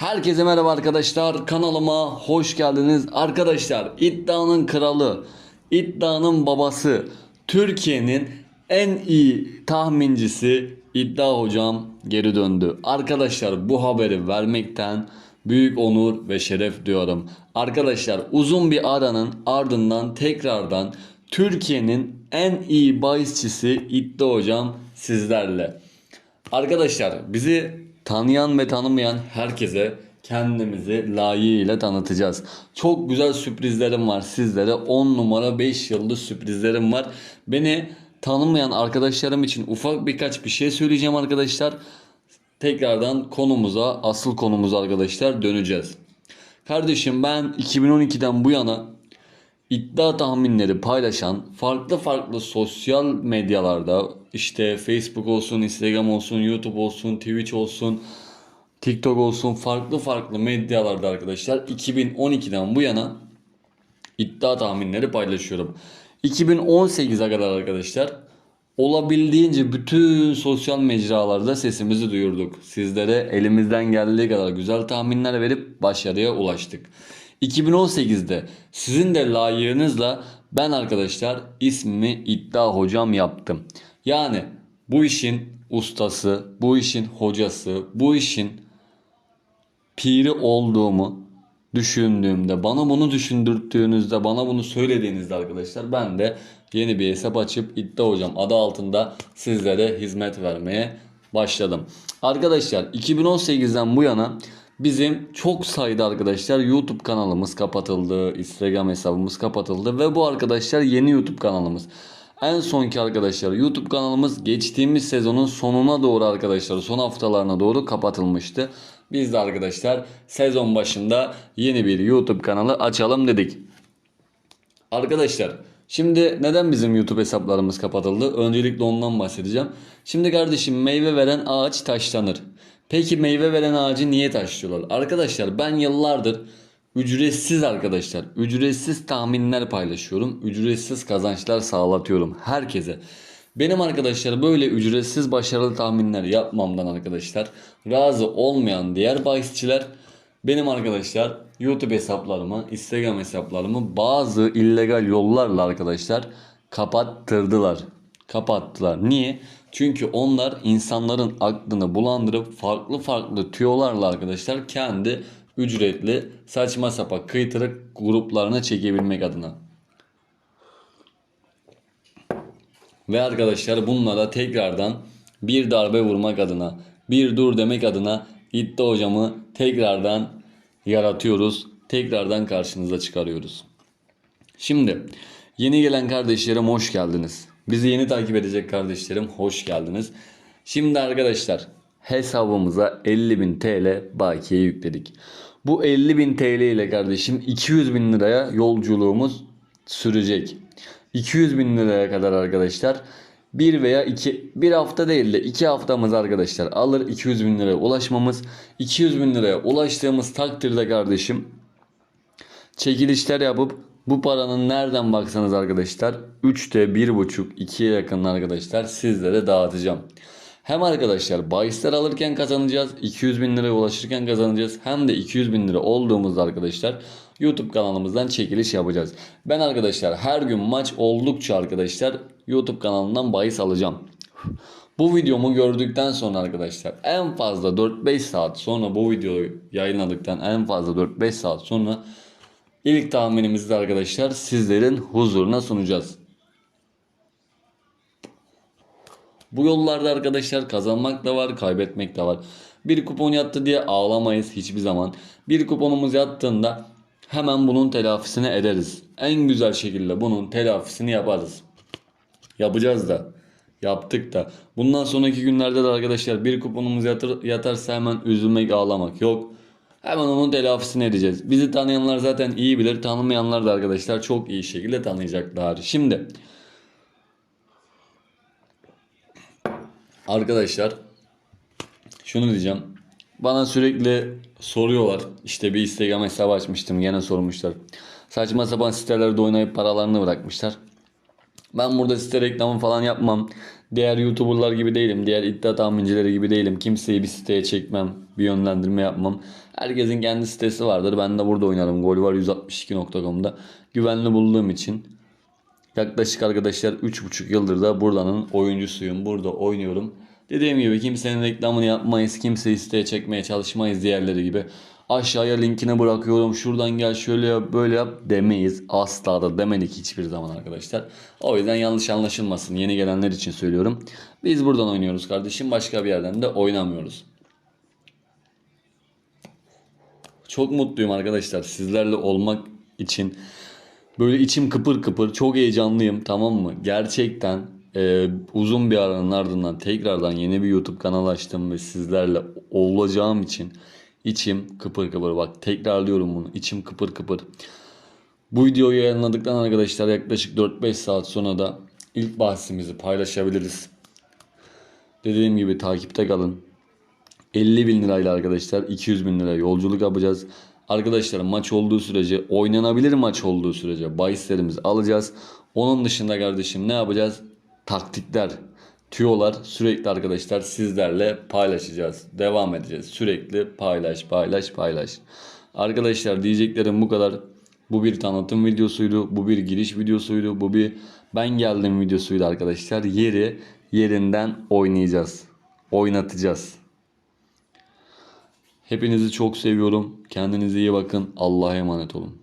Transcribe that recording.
Herkese merhaba arkadaşlar. Kanalıma hoş geldiniz. Arkadaşlar iddianın kralı, iddianın babası, Türkiye'nin en iyi tahmincisi iddia hocam geri döndü. Arkadaşlar bu haberi vermekten büyük onur ve şeref duyuyorum. Arkadaşlar uzun bir aranın ardından tekrardan Türkiye'nin en iyi bahisçisi iddia hocam sizlerle. Arkadaşlar bizi tanıyan ve tanımayan herkese kendimizi layığıyla tanıtacağız. Çok güzel sürprizlerim var sizlere. 10 numara 5 yıldız sürprizlerim var. Beni tanımayan arkadaşlarım için ufak birkaç bir şey söyleyeceğim arkadaşlar. Tekrardan konumuza, asıl konumuza arkadaşlar döneceğiz. Kardeşim ben 2012'den bu yana iddia tahminleri paylaşan farklı farklı sosyal medyalarda işte Facebook olsun, Instagram olsun, YouTube olsun, Twitch olsun, TikTok olsun farklı farklı medyalarda arkadaşlar 2012'den bu yana iddia tahminleri paylaşıyorum. 2018'e kadar arkadaşlar olabildiğince bütün sosyal mecralarda sesimizi duyurduk. Sizlere elimizden geldiği kadar güzel tahminler verip başarıya ulaştık. 2018'de sizin de layığınızla ben arkadaşlar ismimi iddia hocam yaptım. Yani bu işin ustası, bu işin hocası, bu işin piri olduğumu düşündüğümde, bana bunu düşündürttüğünüzde, bana bunu söylediğinizde arkadaşlar ben de yeni bir hesap açıp iddia hocam adı altında sizlere hizmet vermeye başladım. Arkadaşlar 2018'den bu yana bizim çok sayıda arkadaşlar YouTube kanalımız kapatıldı, Instagram hesabımız kapatıldı ve bu arkadaşlar yeni YouTube kanalımız. En sonki arkadaşlar YouTube kanalımız geçtiğimiz sezonun sonuna doğru arkadaşlar son haftalarına doğru kapatılmıştı. Biz de arkadaşlar sezon başında yeni bir YouTube kanalı açalım dedik. Arkadaşlar şimdi neden bizim YouTube hesaplarımız kapatıldı? Öncelikle ondan bahsedeceğim. Şimdi kardeşim meyve veren ağaç taşlanır. Peki meyve veren ağacı niye taşlıyorlar? Arkadaşlar ben yıllardır ücretsiz arkadaşlar ücretsiz tahminler paylaşıyorum. Ücretsiz kazançlar sağlatıyorum herkese. Benim arkadaşlar böyle ücretsiz başarılı tahminler yapmamdan arkadaşlar razı olmayan diğer bahisçiler benim arkadaşlar YouTube hesaplarımı, Instagram hesaplarımı bazı illegal yollarla arkadaşlar kapattırdılar. Kapattılar. Niye? Çünkü onlar insanların aklını bulandırıp farklı farklı tüyolarla arkadaşlar kendi ücretli saçma sapan kıytırık gruplarına çekebilmek adına. Ve arkadaşlar bunlara tekrardan bir darbe vurmak adına, bir dur demek adına iddia hocamı tekrardan yaratıyoruz. Tekrardan karşınıza çıkarıyoruz. Şimdi yeni gelen kardeşlerim hoş geldiniz. Bizi yeni takip edecek kardeşlerim hoş geldiniz. Şimdi arkadaşlar hesabımıza 50.000 TL bakiye yükledik. Bu 50.000 TL ile kardeşim 200.000 liraya yolculuğumuz sürecek. 200 bin liraya kadar arkadaşlar bir veya iki bir hafta değil de iki haftamız arkadaşlar alır 200 bin liraya ulaşmamız 200 bin liraya ulaştığımız takdirde kardeşim çekilişler yapıp bu paranın nereden baksanız arkadaşlar 3'te 1.5 2'ye yakın arkadaşlar sizlere dağıtacağım. Hem arkadaşlar bahisler alırken kazanacağız. 200 bin liraya ulaşırken kazanacağız. Hem de 200 bin lira olduğumuzda arkadaşlar YouTube kanalımızdan çekiliş yapacağız. Ben arkadaşlar her gün maç oldukça arkadaşlar YouTube kanalından bahis alacağım. Bu videomu gördükten sonra arkadaşlar en fazla 4-5 saat sonra bu videoyu yayınladıktan en fazla 4-5 saat sonra ilk tahminimizi de arkadaşlar sizlerin huzuruna sunacağız. Bu yollarda arkadaşlar kazanmak da var, kaybetmek de var. Bir kupon yattı diye ağlamayız hiçbir zaman. Bir kuponumuz yattığında hemen bunun telafisini ederiz. En güzel şekilde bunun telafisini yaparız. Yapacağız da. Yaptık da. Bundan sonraki günlerde de arkadaşlar bir kuponumuz yatır, yatarsa hemen üzülmek, ağlamak yok. Hemen onun telafisini edeceğiz. Bizi tanıyanlar zaten iyi bilir. Tanımayanlar da arkadaşlar çok iyi şekilde tanıyacaklar. Şimdi Arkadaşlar şunu diyeceğim. Bana sürekli soruyorlar. İşte bir Instagram hesabı açmıştım. Gene sormuşlar. Saçma sapan sitelerde oynayıp paralarını bırakmışlar. Ben burada site reklamı falan yapmam. Diğer YouTuber'lar gibi değilim. Diğer iddia tahmincileri gibi değilim. Kimseyi bir siteye çekmem. Bir yönlendirme yapmam. Herkesin kendi sitesi vardır. Ben de burada oynarım. Golvar162.com'da. Güvenli bulduğum için. Yaklaşık arkadaşlar 3,5 yıldır da buradanın oyuncusuyum. Burada oynuyorum. Dediğim gibi kimsenin reklamını yapmayız. Kimseyi siteye çekmeye çalışmayız diğerleri gibi. Aşağıya linkini bırakıyorum. Şuradan gel şöyle yap böyle yap demeyiz. Asla da demedik hiçbir zaman arkadaşlar. O yüzden yanlış anlaşılmasın. Yeni gelenler için söylüyorum. Biz buradan oynuyoruz kardeşim. Başka bir yerden de oynamıyoruz. Çok mutluyum arkadaşlar sizlerle olmak için. Böyle içim kıpır kıpır çok heyecanlıyım tamam mı? Gerçekten e, uzun bir aranın ardından tekrardan yeni bir YouTube kanalı açtım ve sizlerle olacağım için içim kıpır kıpır. Bak tekrarlıyorum bunu içim kıpır kıpır. Bu videoyu yayınladıktan arkadaşlar yaklaşık 4-5 saat sonra da ilk bahsimizi paylaşabiliriz. Dediğim gibi takipte kalın. 50 bin lirayla arkadaşlar 200 bin lira yolculuk yapacağız. Arkadaşlar maç olduğu sürece oynanabilir maç olduğu sürece bahislerimizi alacağız. Onun dışında kardeşim ne yapacağız? Taktikler, tüyolar sürekli arkadaşlar sizlerle paylaşacağız. Devam edeceğiz. Sürekli paylaş paylaş paylaş. Arkadaşlar diyeceklerim bu kadar. Bu bir tanıtım videosuydu. Bu bir giriş videosuydu. Bu bir ben geldim videosuydu arkadaşlar. Yeri yerinden oynayacağız. Oynatacağız. Hepinizi çok seviyorum. Kendinize iyi bakın. Allah'a emanet olun.